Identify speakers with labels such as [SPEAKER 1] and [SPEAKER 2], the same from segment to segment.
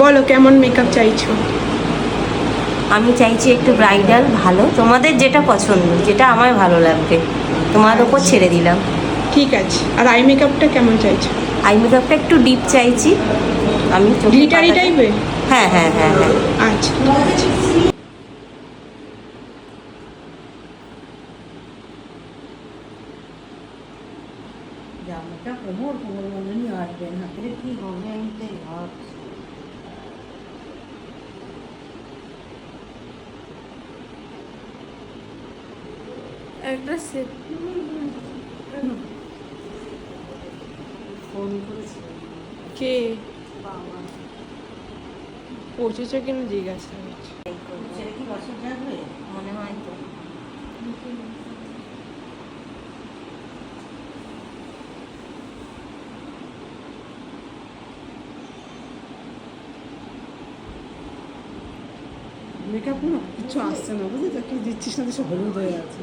[SPEAKER 1] বলো কেমন মেকআপ চাইছো?
[SPEAKER 2] আমি চাইছি একটু ব্রাইডাল ভালো। তোমাদের যেটা পছন্দ যেটা আমার ভালো লাগবে তোমার ওপর ছেড়ে দিলাম।
[SPEAKER 1] ঠিক আছে। আর আই মেকআপটা কেমন চাইছো?
[SPEAKER 2] আই মেকআপটা একটু ডিপ চাইছি। আমি
[SPEAKER 1] গ্লিটারি টাইপের
[SPEAKER 2] হ্যাঁ হ্যাঁ হ্যাঁ হ্যাঁ।
[SPEAKER 1] আচ্ছা।
[SPEAKER 2] জামাটা কোমর কোমর আসবে হাতে কি হবে আমি তাই ভাবছি
[SPEAKER 1] একটা সেট
[SPEAKER 2] ফোন করেছি
[SPEAKER 1] কে
[SPEAKER 2] বাবা
[SPEAKER 1] পৌঁছেছে কিনা জিজ্ঞাসা করছি
[SPEAKER 2] মনে হয় তো
[SPEAKER 3] মেকআপ না কিছু আসছে না বুঝলি তো কি দিচ্ছিস না সব হলুদ হয়ে আছে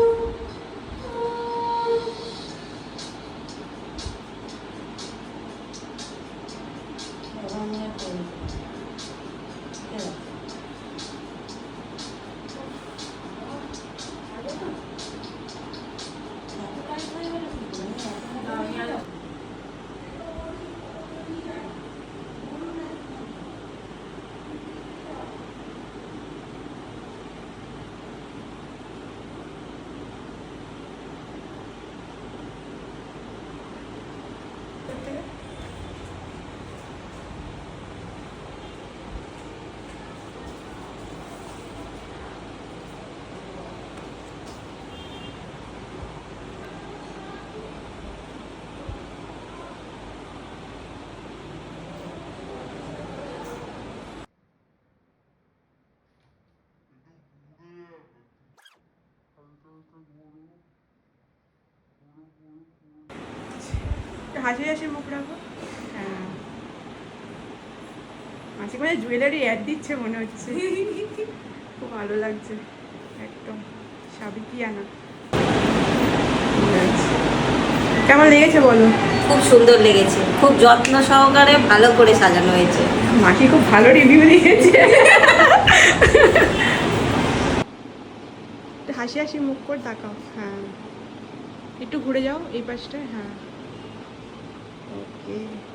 [SPEAKER 1] হাসি হাসি মুখ রাখো। হ্যাঁ। মাসি মানে জুয়েলারি অ্যাড দিচ্ছে মনে হচ্ছে। খুব ভালো লাগছে। একদম। সাবিকিয়ানা কেমন লেগেছে বলো?
[SPEAKER 2] খুব সুন্দর লেগেছে। খুব যত্ন সহকারে ভালো করে সাজানো হয়েছে।
[SPEAKER 1] মাসি খুব ভালো রিভিউ দিয়েছে। হাসি হাসি মুখ করে তাকাও। হ্যাঁ। একটু ঘুরে যাও এই পাশটায়। হ্যাঁ। Okay.